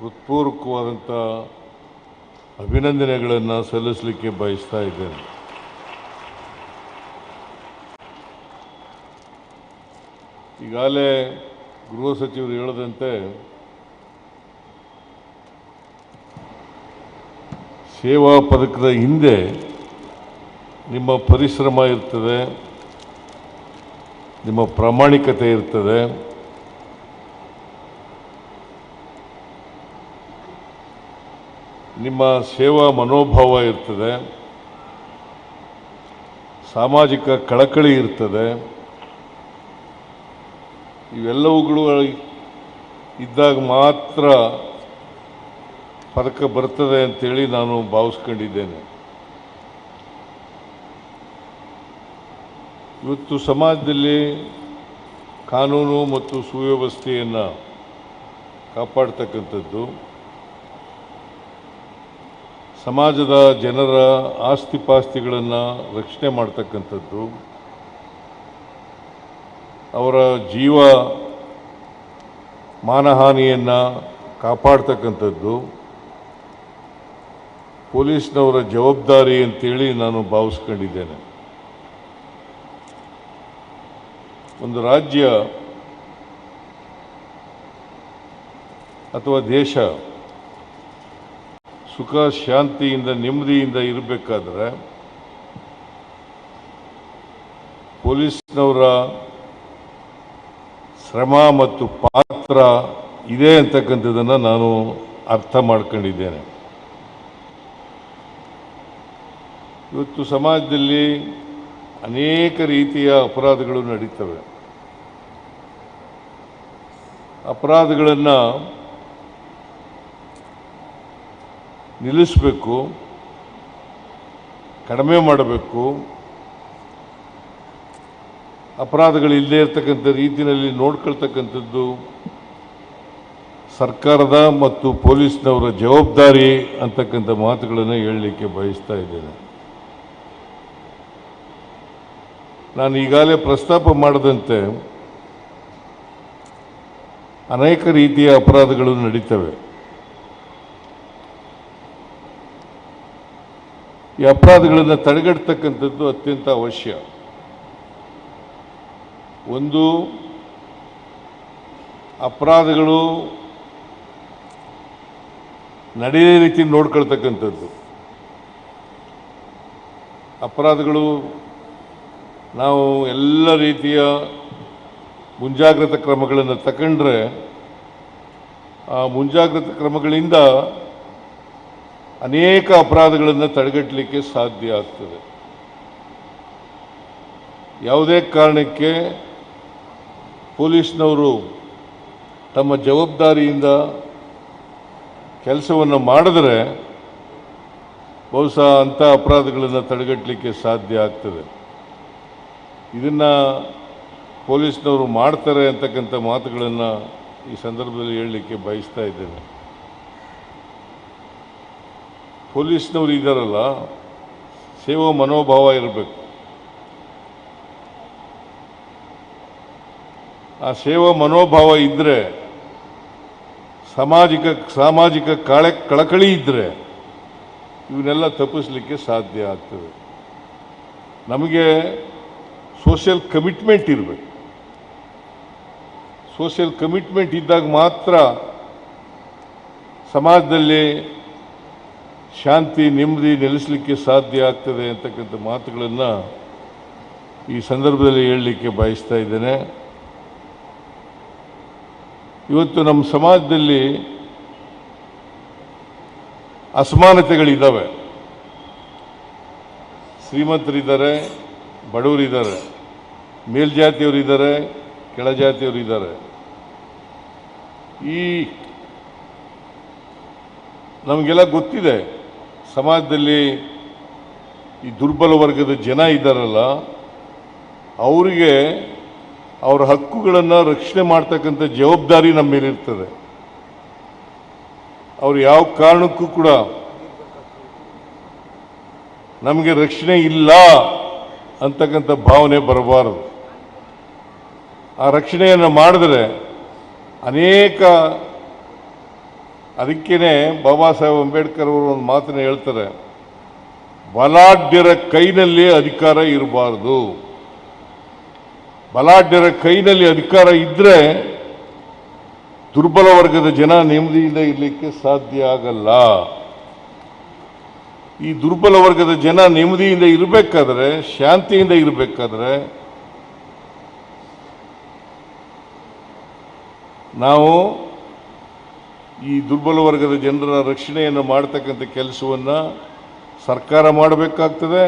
ಹೃತ್ಪೂರ್ವಕವಾದಂಥ ಅಭಿನಂದನೆಗಳನ್ನು ಸಲ್ಲಿಸಲಿಕ್ಕೆ ಬಯಸ್ತಾ ಇದ್ದೇನೆ. ಈಗಾಗಲೇ ಗೃಹ ಸಚಿವರು ಹೇಳದಂತೆ ಸೇವಾ ಪದಕದ ಹಿಂದೆ ನಿಮ್ಮ ಪರಿಶ್ರಮ ಇರ್ತದೆ, ನಿಮ್ಮ ಪ್ರಾಮಾಣಿಕತೆ ಇರ್ತದೆ ನಿಮ್ಮ ಸೇವಾ ಮನೋಭಾವ ಇರ್ತದೆ, ಸಾಮಾಜಿಕ ಕಳಕಳಿ ಇರ್ತದೆ, ಇವೆಲ್ಲವುಗಳು ಇದ್ದಾಗ ಮಾತ್ರ ಪದಕ ಬರ್ತದೆ ಅಂತೇಳಿ ನಾನು ಭಾವಿಸ್ಕೊಂಡಿದ್ದೇನೆ. ಇವತ್ತು ಸಮಾಜದಲ್ಲಿ ಕಾನೂನು ಮತ್ತು ಸುವ್ಯವಸ್ಥೆಯನ್ನು ಕಾಪಾಡ್ತಕ್ಕಂಥದ್ದು ಸಮಾಜದ ಜನರ ಆಸ್ತಿಪಾಸ್ತಿಗಳನ್ನು ರಕ್ಷಣೆ ಮಾಡ್ತಕ್ಕಂಥದ್ದು, ಅವರ ಜೀವ ಮಾನಹಾನಿಯನ್ನು ಕಾಪಾಡ್ತಕ್ಕಂಥದ್ದು, ಪೊಲೀಸ್ನವರ ಜವಾಬ್ದಾರಿ ಅಂತೇಳಿ ನಾನು ಭಾವಿಸ್ಕೊಂಡಿದ್ದೇನೆ. ಒಂದು ರಾಜ್ಯ ಅಥವಾ ದೇಶ ಸುಖ, ಶಾಂತಿಯಿಂದ, ನೆಮ್ಮದಿಯಿಂದ ಇರಬೇಕಾದ್ರೆ ಪೊಲೀಸ್ನವರ ಶ್ರಮ ಮತ್ತು ಪಾತ್ರ ಇದೆ ಅಂತಕ್ಕಂಥದ್ದನ್ನು ನಾನು ಅರ್ಥ ಮಾಡ್ಕೊಂಡಿದ್ದೇನೆ. ಇವತ್ತು ಸಮಾಜದಲ್ಲಿ ಅನೇಕ ರೀತಿಯ ಅಪರಾಧಗಳು ನಡೀತವೆ. ಅಪರಾಧಗಳನ್ನು ನಿಲ್ಲಿಸಬೇಕು, ಕಡಿಮೆ ಮಾಡಬೇಕು. ಅಪರಾಧಗಳು ಇಲ್ಲದೇ ಇರತಕ್ಕಂಥ ರೀತಿಯಲ್ಲಿ ನೋಡ್ಕೊಳ್ತಕ್ಕಂಥದ್ದು ಸರ್ಕಾರದ ಮತ್ತು ಪೊಲೀಸ್ನವರ ಜವಾಬ್ದಾರಿ ಅಂತಕ್ಕಂಥ ಮಾತುಗಳನ್ನು ಹೇಳಲಿಕ್ಕೆ ಬಯಸ್ತಾ ಇದ್ದೇನೆ. ನಾನು ಈಗಾಗಲೇ ಪ್ರಸ್ತಾಪ ಮಾಡದಂತೆ ಅನೇಕ ರೀತಿಯ ಅಪರಾಧಗಳು ನಡೀತವೆ. ಈ ಅಪರಾಧಗಳನ್ನು ತಡೆಗಟ್ಟತಕ್ಕಂಥದ್ದು ಅತ್ಯಂತ ಅವಶ್ಯ. ಒಂದು, ಅಪರಾಧಗಳು ನಡೆಯೋ ರೀತಿ ನೋಡ್ಕೊಳ್ತಕ್ಕಂಥದ್ದು. ಅಪರಾಧಗಳು ನಾವು ಎಲ್ಲ ರೀತಿಯ ಮುಂಜಾಗ್ರತಾ ಕ್ರಮಗಳನ್ನು ತಗೊಂಡ್ರೆ ಆ ಮುಂಜಾಗ್ರತಾ ಕ್ರಮಗಳಿಂದ ಅನೇಕ ಅಪರಾಧಗಳನ್ನು ತಡೆಗಟ್ಟಲಿಕ್ಕೆ ಸಾಧ್ಯ ಆಗ್ತದೆ. ಯಾವುದೇ ಕಾರಣಕ್ಕೆ ಪೊಲೀಸ್ನವರು ತಮ್ಮ ಜವಾಬ್ದಾರಿಯಿಂದ ಕೆಲಸವನ್ನು ಮಾಡಿದರೆ ಬಹುಶಃ ಅಂಥ ಅಪರಾಧಗಳನ್ನು ತಡೆಗಟ್ಟಲಿಕ್ಕೆ ಸಾಧ್ಯ ಆಗ್ತದೆ. ಇದನ್ನು ಪೊಲೀಸ್ನವರು ಮಾಡ್ತಾರೆ ಅಂತಕ್ಕಂಥ ಮಾತುಗಳನ್ನು ಈ ಸಂದರ್ಭದಲ್ಲಿ ಹೇಳಲಿಕ್ಕೆ ಬಯಸ್ತಾ ಇದ್ದೇನೆ. ಪೊಲೀಸ್ನವರು ಇದ್ದಾರಲ್ಲ ಸೇವಾ ಮನೋಭಾವ ಇರಬೇಕು. ಆ ಸೇವಾ ಮನೋಭಾವ ಇದ್ದರೆ ಸಾಮಾಜಿಕ ಸಾಮಾಜಿಕ ಕಾಳೆ, ಕಳಕಳಿ ಇದ್ದರೆ ಇವನ್ನೆಲ್ಲ ತಪ್ಪಿಸ್ಲಿಕ್ಕೆ ಸಾಧ್ಯ ಆಗ್ತದೆ. ನಮಗೆ ಸೋಷಿಯಲ್ ಕಮಿಟ್ಮೆಂಟ್ ಇರಬೇಕು. ಸೋಷಿಯಲ್ ಕಮಿಟ್ಮೆಂಟ್ ಇದ್ದಾಗ ಮಾತ್ರ ಸಮಾಜದಲ್ಲಿ ಶಾಂತಿ, ನೆಮ್ಮದಿ ನೆಲೆಸಲಿಕ್ಕೆ ಸಾಧ್ಯ ಆಗ್ತದೆ ಅಂತಕ್ಕಂಥ ಮಾತುಗಳನ್ನು ಈ ಸಂದರ್ಭದಲ್ಲಿ ಹೇಳಲಿಕ್ಕೆ ಬಯಸ್ತಾ ಇದ್ದೇನೆ. ಇವತ್ತು ನಮ್ಮ ಸಮಾಜದಲ್ಲಿ ಅಸಮಾನತೆಗಳಿದ್ದಾವೆ ಶ್ರೀಮಂತರಿದ್ದಾರೆ, ಬಡವರಿದ್ದಾರೆ, ಮೇಲ್ಜಾತಿಯವರಿದ್ದಾರೆ, ಕೆಳಜಾತಿಯವರಿದ್ದಾರೆ. ಈ ನಮಗೆಲ್ಲ ಗೊತ್ತಿದೆ. ಸಮಾಜದಲ್ಲಿ ಈ ದುರ್ಬಲ ವರ್ಗದ ಜನ ಇದ್ದಾರಲ್ಲ, ಅವರಿಗೆ ಅವರ ಹಕ್ಕುಗಳನ್ನು ರಕ್ಷಣೆ ಮಾಡ್ತಕ್ಕಂಥ ಜವಾಬ್ದಾರಿ ನಮ್ಮ ಮೇಲಿರ್ತದೆ ಅವ್ರು ಯಾವ ಕಾರಣಕ್ಕೂ ಕೂಡ ನಮಗೆ ರಕ್ಷಣೆ ಇಲ್ಲ ಅಂತಕ್ಕಂಥ ಭಾವನೆ ಬರಬಾರದು. ಆ ರಕ್ಷಣೆಯನ್ನು ಮಾಡಿದ್ರೆ ಅನೇಕ ಅದಕ್ಕೇನೆ ಬಾಬಾ ಸಾಹೇಬ್ ಅಂಬೇಡ್ಕರ್ ಅವರು ಒಂದು ಮಾತನ್ನು ಹೇಳ್ತಾರೆ, ಬಲಾಢ್ಯರ ಕೈನಲ್ಲಿ ಅಧಿಕಾರ ಇರಬಾರ್ದು. ಬಲಾಢ್ಯರ ಕೈನಲ್ಲಿ ಅಧಿಕಾರ ಇದ್ದರೆ ದುರ್ಬಲ ವರ್ಗದ ಜನ ನೆಮ್ಮದಿಯಿಂದ ಇರಲಿಕ್ಕೆ ಸಾಧ್ಯ ಆಗಲ್ಲ. ಈ ದುರ್ಬಲ ವರ್ಗದ ಜನ ನೆಮ್ಮದಿಯಿಂದ ಇರಬೇಕಾದ್ರೆ, ಶಾಂತಿಯಿಂದ ಇರಬೇಕಾದ್ರೆ, ನಾವು ಈ ದುರ್ಬಲ ವರ್ಗದ ಜನರ ರಕ್ಷಣೆಯನ್ನು ಮಾಡ್ತಕ್ಕಂಥ ಕೆಲಸವನ್ನು ಸರ್ಕಾರ ಮಾಡಬೇಕಾಗ್ತದೆ,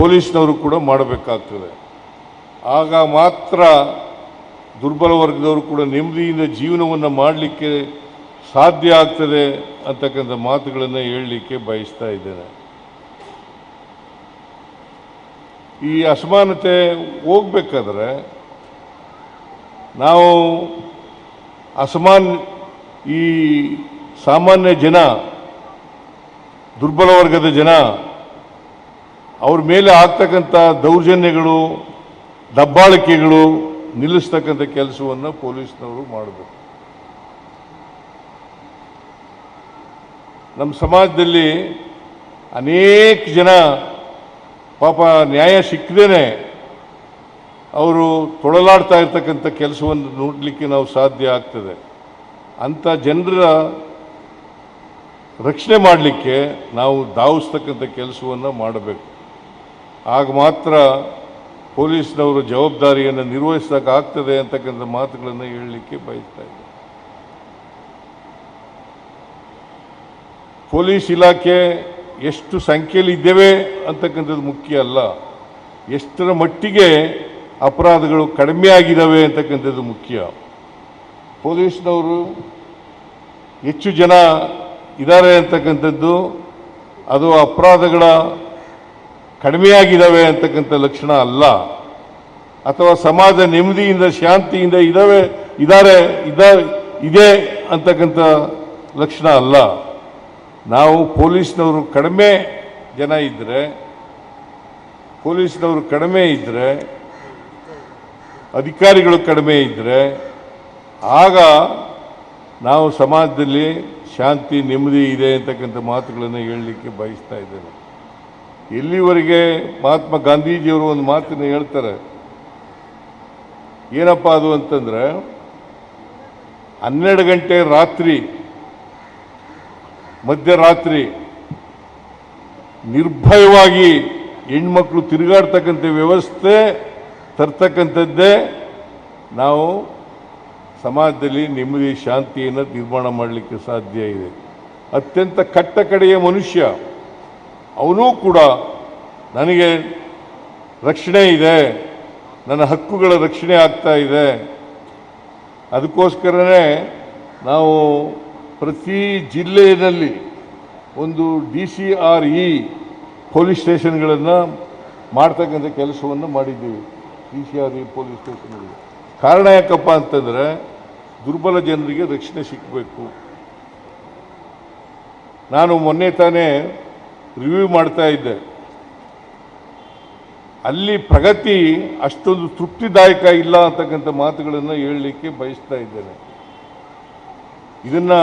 ಪೊಲೀಸ್ನವರು ಕೂಡ ಮಾಡಬೇಕಾಗ್ತದೆ. ಆಗ ಮಾತ್ರ ದುರ್ಬಲ ವರ್ಗದವರು ಕೂಡ ನೆಮ್ಮದಿಯಿಂದ ಜೀವನವನ್ನು ಮಾಡಲಿಕ್ಕೆ ಸಾಧ್ಯ ಆಗ್ತದೆ ಅಂತಕ್ಕಂಥ ಮಾತುಗಳನ್ನು ಹೇಳಲಿಕ್ಕೆ ಬಯಸ್ತಾ ಇದ್ದೇನೆ. ಈ ಅಸಮಾನತೆ ಹೋಗ್ಬೇಕಾದ್ರೆ ನಾವು ಅಸಮಾನ್ ಈ ಸಾಮಾನ್ಯ ಜನ, ದುರ್ಬಲ ವರ್ಗದ ಜನ, ಅವ್ರ ಮೇಲೆ ಆಗ್ತಕ್ಕಂಥ ದೌರ್ಜನ್ಯಗಳು, ದಬ್ಬಾಳಿಕೆಗಳು ನಿಲ್ಲಿಸ್ತಕ್ಕಂಥ ಕೆಲಸವನ್ನು ಪೊಲೀಸ್ನವರು ಮಾಡಬೇಕು. ನಮ್ಮ ಸಮಾಜದಲ್ಲಿ ಅನೇಕ ಜನ ಪಾಪ ನ್ಯಾಯ ಸಿಕ್ಕದೇನೆ ಅವರು ತೊಳಲಾಡ್ತಾ ಇರ್ತಕ್ಕಂಥ ಕೆಲಸವನ್ನು ನೋಡಲಿಕ್ಕೆ ನಾವು ಸಾಧ್ಯ ಆಗ್ತದೆ. ಅಂಥ ಜನರ ರಕ್ಷಣೆ ಮಾಡಲಿಕ್ಕೆ ನಾವು ಧಾವಿಸ್ತಕ್ಕಂಥ ಕೆಲಸವನ್ನು ಮಾಡಬೇಕು. ಆಗ ಮಾತ್ರ ಪೊಲೀಸ್ನವರು ಜವಾಬ್ದಾರಿಯನ್ನು ನಿರ್ವಹಿಸೋಕ್ಕಾಗ್ತದೆ ಅಂತಕ್ಕಂಥ ಮಾತುಗಳನ್ನು ಹೇಳಲಿಕ್ಕೆ ಬಯಸ್ತಾ ಇದ್ದೆ ಪೊಲೀಸ್ ಇಲಾಖೆ ಎಷ್ಟು ಸಂಖ್ಯೆಯಲ್ಲಿ ಇದ್ದೇವೆ ಅಂತಕ್ಕಂಥದ್ದು ಮುಖ್ಯ ಅಲ್ಲ. ಎಷ್ಟರ ಮಟ್ಟಿಗೆ ಅಪರಾಧಗಳು ಕಡಿಮೆ ಆಗಿದ್ದಾವೆ ಅಂತಕ್ಕಂಥದ್ದು ಮುಖ್ಯ. ಪೊಲೀಸ್ನವರು ಹೆಚ್ಚು ಜನ ಇದ್ದಾರೆ ಅಂತಕ್ಕಂಥದ್ದು, ಅದು ಅಪರಾಧಗಳ ಕಡಿಮೆಯಾಗಿದ್ದಾವೆ ಅಂತಕ್ಕಂಥ ಲಕ್ಷಣ ಅಲ್ಲ. ಅಥವಾ ಸಮಾಜ ನೆಮ್ಮದಿಯಿಂದ, ಶಾಂತಿಯಿಂದ ಇದಾವೆ ಇದ್ದಾರೆ ಇದ ಇದೆ ಅಂತಕ್ಕಂಥ ಲಕ್ಷಣ ಅಲ್ಲ. ನಾವು ಪೊಲೀಸ್ನವರು ಕಡಿಮೆ ಜನ ಇದ್ದರೆ ಪೊಲೀಸ್ನವರು ಕಡಿಮೆ ಇದ್ದರೆ ಅಧಿಕಾರಿಗಳು ಕಡಿಮೆ ಇದ್ದರೆ ಆಗ ನಾವು ಸಮಾಜದಲ್ಲಿ ಶಾಂತಿ, ನೆಮ್ಮದಿ ಇದೆ ಅಂತಕ್ಕಂಥ ಮಾತುಗಳನ್ನು ಹೇಳಲಿಕ್ಕೆ ಬಯಸ್ತಾ ಇದ್ದೇನೆ ಎಲ್ಲಿವರೆಗೆ ಮಹಾತ್ಮ ಗಾಂಧೀಜಿಯವರು ಒಂದು ಮಾತನ್ನು ಹೇಳ್ತಾರೆ. ಏನಪ್ಪ ಅದು ಅಂತಂದ್ರೆ, ಹನ್ನೆರಡು ಗಂಟೆ ರಾತ್ರಿ, ಮಧ್ಯರಾತ್ರಿ ನಿರ್ಭಯವಾಗಿ ಹೆಣ್ಮಕ್ಳು ತಿರುಗಾಡ್ತಕ್ಕಂಥ ವ್ಯವಸ್ಥೆ ತರ್ತಕ್ಕಂಥದ್ದೇ ನಾವು ಸಮಾಜದಲ್ಲಿ ನೆಮ್ಮದಿ, ಶಾಂತಿಯನ್ನು ನಿರ್ಮಾಣ ಮಾಡಲಿಕ್ಕೆ ಸಾಧ್ಯ ಇದೆ. ಅತ್ಯಂತ ಕಟ್ಟ ಕಡೆಯ ಮನುಷ್ಯ, ಅವನೂ ಕೂಡ ನನಗೆ ರಕ್ಷಣೆ ಇದೆ, ನನ್ನ ಹಕ್ಕುಗಳ ರಕ್ಷಣೆ ಆಗ್ತಾ ಇದೆ. ಅದಕ್ಕೋಸ್ಕರನೇ ನಾವು ಪ್ರತಿ ಜಿಲ್ಲೆಯಲ್ಲಿ ಒಂದು D C R E police ಸ್ಟೇಷನ್ಗಳನ್ನು ಮಾಡ್ತಕ್ಕಂಥ ಕೆಲಸವನ್ನು ಮಾಡಿದ್ದೀವಿ. D C R E police ಸ್ಟೇಷನ್ಗಳು ಕಾರಣ ಯಾಕಪ್ಪ ಅಂತಂದರೆ ದುರ್ಬಲ ಜನರಿಗೆ ರಕ್ಷಣೆ ಸಿಕ್ಕಬೇಕು ನಾನು ಮೊನ್ನೆ ತಾನೇ ರಿವ್ಯೂ ಮಾಡ್ತಾ ಇದ್ದೆ. ಅಲ್ಲಿ ಪ್ರಗತಿ ಅಷ್ಟೊಂದು ತೃಪ್ತಿದಾಯಕ ಇಲ್ಲ ಅಂತಕ್ಕಂಥ ಮಾತುಗಳನ್ನು ಹೇಳಲಿಕ್ಕೆ ಬಯಸ್ತಾ ಇದ್ದೇನೆ. ಇದನ್ನು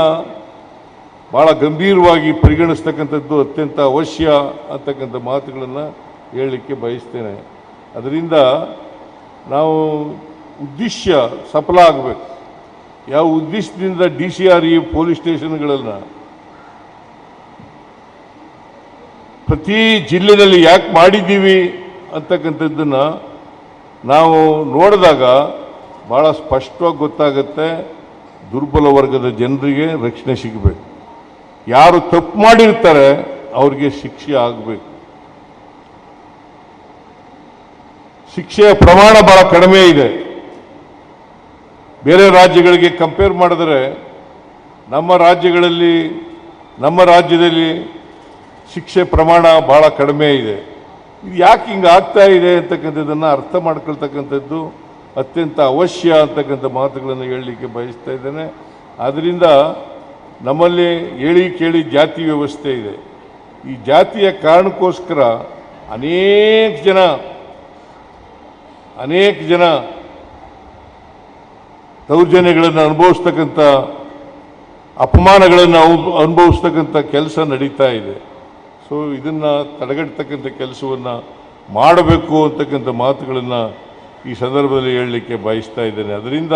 ಭಾಳ ಗಂಭೀರವಾಗಿ ಪರಿಗಣಿಸ್ತಕ್ಕಂಥದ್ದು ಅತ್ಯಂತ ಅವಶ್ಯ ಅಂತಕ್ಕಂಥ ಮಾತುಗಳನ್ನು ಹೇಳಲಿಕ್ಕೆ ಬಯಸ್ತೇನೆ. ಅದರಿಂದ ನಾವು ಉದ್ದೇಶ ಸಫಲ ಆಗಬೇಕು. ಯಾವ ಉದ್ದೇಶದಿಂದ D C R E police ಸ್ಟೇಷನ್ಗಳನ್ನು ಪ್ರತಿ ಜಿಲ್ಲೆಯಲ್ಲಿ ಯಾಕೆ ಮಾಡಿದ್ದೀವಿ ಅಂತಕ್ಕಂಥದ್ದನ್ನು ನಾವು ನೋಡಿದಾಗ ಭಾಳ ಸ್ಪಷ್ಟವಾಗಿ ಗೊತ್ತಾಗುತ್ತೆ. ದುರ್ಬಲ ವರ್ಗದ ಜನರಿಗೆ ರಕ್ಷಣೆ ಸಿಗಬೇಕು. ಯಾರು ತಪ್ಪು ಮಾಡಿರ್ತಾರೆ ಅವ್ರಿಗೆ ಶಿಕ್ಷೆ ಆಗಬೇಕು. ಶಿಕ್ಷೆಯ ಪ್ರಮಾಣ ಬಹಳ ಕಡಿಮೆ ಇದೆ. ಬೇರೆ ರಾಜ್ಯಗಳಿಗೆ ಕಂಪೇರ್ ಮಾಡಿದ್ರೆ ನಮ್ಮ ರಾಜ್ಯಗಳಲ್ಲಿ, ನಮ್ಮ ರಾಜ್ಯದಲ್ಲಿ ಶಿಕ್ಷೆ ಪ್ರಮಾಣ ಭಾಳ ಕಡಿಮೆ ಇದೆ. ಇದು ಯಾಕೆ ಹಿಂಗೆ ಆಗ್ತಾ ಇದೆ ಅಂತಕ್ಕಂಥದ್ದನ್ನು ಅರ್ಥ ಮಾಡ್ಕೊಳ್ತಕ್ಕಂಥದ್ದು ಅತ್ಯಂತ ಅವಶ್ಯ ಅಂತಕ್ಕಂಥ ಮಾತುಗಳನ್ನು ಹೇಳಲಿಕ್ಕೆ ಬಯಸ್ತಾ ಇದ್ದೇನೆ. ಆದ್ದರಿಂದ ನಮ್ಮಲ್ಲಿ ಹೇಳಿ ಕೇಳಿ ಜಾತಿ ವ್ಯವಸ್ಥೆ ಇದೆ. ಈ ಜಾತಿಯ ಕಾರಣಕ್ಕೋಸ್ಕರ ಅನೇಕ ಜನ ಅನೇಕ ಜನ ದೌರ್ಜನ್ಯಗಳನ್ನು ಅನುಭವಿಸ್ತಕ್ಕಂಥ, ಅಪಮಾನಗಳನ್ನು ಅನುಭವಿಸ್ತಕ್ಕಂಥ ಕೆಲಸ ನಡೀತಾ ಇದೆ. ಸೊ ಇದನ್ನು ತಡೆಗಟ್ಟತಕ್ಕಂಥ ಕೆಲಸವನ್ನು ಮಾಡಬೇಕು ಅಂತಕ್ಕಂಥ ಮಾತುಗಳನ್ನು ಈ ಸಂದರ್ಭದಲ್ಲಿ ಹೇಳಲಿಕ್ಕೆ ಬಯಸ್ತಾ ಇದ್ದೇನೆ. ಅದರಿಂದ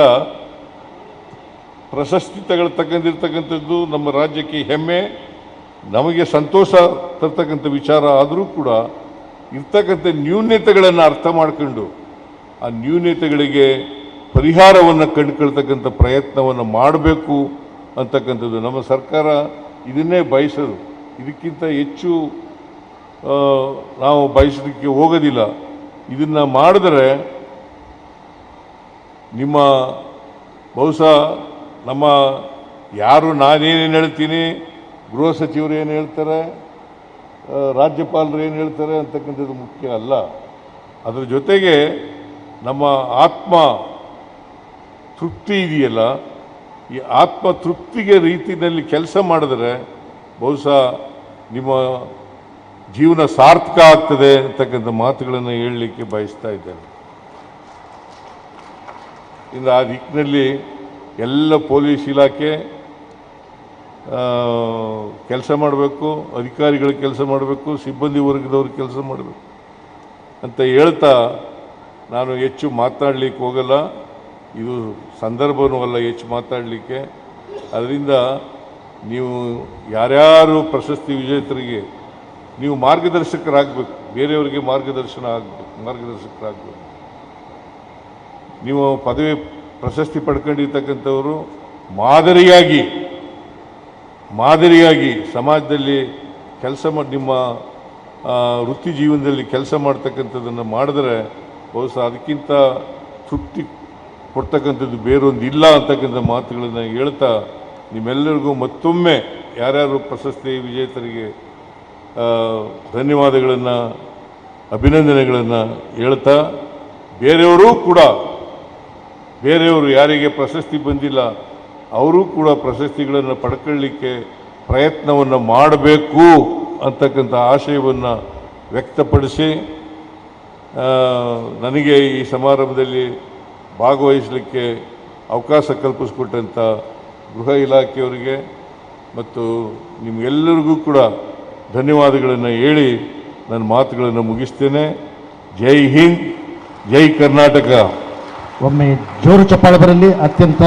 ಪ್ರಶಸ್ತಿ ತಗೊಳ್ತಕ್ಕಂಥದ್ದು ನಮ್ಮ ರಾಜ್ಯಕ್ಕೆ ಹೆಮ್ಮೆ, ನಮಗೆ ಸಂತೋಷ ತರ್ತಕ್ಕಂಥ ವಿಚಾರ ಆದರೂ ಕೂಡ ಇರ್ತಕ್ಕಂಥ ನ್ಯೂನ್ಯತೆಗಳನ್ನು ಅರ್ಥ ಮಾಡ್ಕೊಂಡು ಆ ನ್ಯೂನ್ಯತೆಗಳಿಗೆ ಪರಿಹಾರವನ್ನು ಕಂಡುಕೊಳ್ತಕ್ಕಂಥ ಪ್ರಯತ್ನವನ್ನು ಮಾಡಬೇಕು ಅಂತಕ್ಕಂಥದ್ದು. ನಮ್ಮ ಸರ್ಕಾರ ಇದನ್ನೇ ಬಯಸೋದು. ಇದಕ್ಕಿಂತ ಹೆಚ್ಚು ನಾವು ಬಯಸೋದಕ್ಕೆ ಹೋಗೋದಿಲ್ಲ. ಇದನ್ನು ಮಾಡಿದರೆ ನಿಮ್ಮ, ಬಹುಶಃ ನಮ್ಮ ಯಾರು ನಾನೇನೇನು ಹೇಳ್ತೀನಿ, ಗೃಹ ಸಚಿವರು ಏನು ಹೇಳ್ತಾರೆ ರಾಜ್ಯಪಾಲರು ಏನು ಹೇಳ್ತಾರೆ ಅಂತಕ್ಕಂಥದ್ದು ಮುಖ್ಯ ಅಲ್ಲ. ಅದರ ಜೊತೆಗೆ ನಮ್ಮ ಆತ್ಮ ತೃಪ್ತಿ ಇದೆಯಲ್ಲ? ಈ ಆತ್ಮ ತೃಪ್ತಿಗೆ ರೀತಿಯಲ್ಲಿ ಕೆಲಸ ಮಾಡಿದ್ರೆ ಬಹುಶಃ ನಿಮ್ಮ ಜೀವನ ಸಾರ್ಥಕ ಆಗ್ತದೆ ಅಂತಕ್ಕಂಥ ಮಾತುಗಳನ್ನು ಹೇಳಲಿಕ್ಕೆ ಬಯಸ್ತಾ ಇದ್ದೇನೆ. ಇನ್ನು ಆ ದಿಕ್ಕಿನಲ್ಲಿ ಎಲ್ಲ ಪೊಲೀಸ್ ಇಲಾಖೆ ಕೆಲಸ ಮಾಡಬೇಕು, ಅಧಿಕಾರಿಗಳು ಕೆಲಸ ಮಾಡಬೇಕು, ಸಿಬ್ಬಂದಿ ವರ್ಗದವರು ಕೆಲಸ ಮಾಡಬೇಕು. ಅಂತ ಹೇಳ್ತಾ ನಾನು ಹೆಚ್ಚು ಮಾತನಾಡಲಿಕ್ಕೆ ಹೋಗಲ್ಲ. ಇದು ಸಂದರ್ಭವೂ ಅಲ್ಲ ಹೆಚ್ಚು ಮಾತಾಡಲಿಕ್ಕೆ. ಅದರಿಂದ ನೀವು ಯಾರ್ಯಾರು ಪ್ರಶಸ್ತಿ ವಿಜೇತರಿಗೆ ನೀವು ಮಾರ್ಗದರ್ಶಕರಾಗಬೇಕು. ಬೇರೆಯವರಿಗೆ ಮಾರ್ಗದರ್ಶನ ಆಗಬೇಕು, ಮಾರ್ಗದರ್ಶಕರಾಗಬೇಕು. ನೀವು ಪದವಿ ಪ್ರಶಸ್ತಿ ಪಡ್ಕೊಂಡಿರ್ತಕ್ಕಂಥವರು ಮಾದರಿಯಾಗಿ ಮಾದರಿಯಾಗಿ ಸಮಾಜದಲ್ಲಿ ಕೆಲಸ ನಿಮ್ಮ ವೃತ್ತಿ ಜೀವನದಲ್ಲಿ ಕೆಲಸ ಮಾಡ್ತಕ್ಕಂಥದ್ದನ್ನು ಮಾಡಿದ್ರೆ ಬಹುಶಃ ಅದಕ್ಕಿಂತ ತೃಪ್ತಿ ಕೊಡ್ತಕ್ಕಂಥದ್ದು ಬೇರೊಂದು ಇಲ್ಲ ಅಂತಕ್ಕಂಥ ಮಾತುಗಳನ್ನು ಹೇಳ್ತಾ ನಿಮ್ಮೆಲ್ಲರಿಗೂ ಮತ್ತೊಮ್ಮೆ ಯಾರ್ಯಾರು ಪ್ರಶಸ್ತಿ ವಿಜೇತರಿಗೆ ಧನ್ಯವಾದಗಳನ್ನು, ಅಭಿನಂದನೆಗಳನ್ನು ಹೇಳ್ತಾ ಬೇರೆಯವರೂ ಕೂಡ, ಬೇರೆಯವರು ಯಾರಿಗೆ ಪ್ರಶಸ್ತಿ ಬಂದಿಲ್ಲ, ಅವರೂ ಕೂಡ ಪ್ರಶಸ್ತಿಗಳನ್ನು ಪಡ್ಕೊಳ್ಳಿಕ್ಕೆ ಪ್ರಯತ್ನವನ್ನು ಮಾಡಬೇಕು ಅಂತಕ್ಕಂಥ ಆಶಯವನ್ನು ವ್ಯಕ್ತಪಡಿಸಿ ನನಗೆ ಈ ಸಮಾರಂಭದಲ್ಲಿ ಭಾಗವಹಿಸಲಿಕ್ಕೆ ಅವಕಾಶ ಕಲ್ಪಿಸಿಕೊಟ್ಟಂಥ ಗೃಹ ಇಲಾಖೆಯವರಿಗೆ ಮತ್ತು ನಿಮಗೆಲ್ಲರಿಗೂ ಕೂಡ ಧನ್ಯವಾದಗಳನ್ನು ಹೇಳಿ ನನ್ನ ಮಾತುಗಳನ್ನು ಮುಗಿಸ್ತೇನೆ. ಜೈ ಹಿಂದ್, ಜೈ ಕರ್ನಾಟಕ. ಒಮ್ಮೆ ಜೋರು ಚಪ್ಪಾಳೆ ಬರಲಿ, ಅತ್ಯಂತ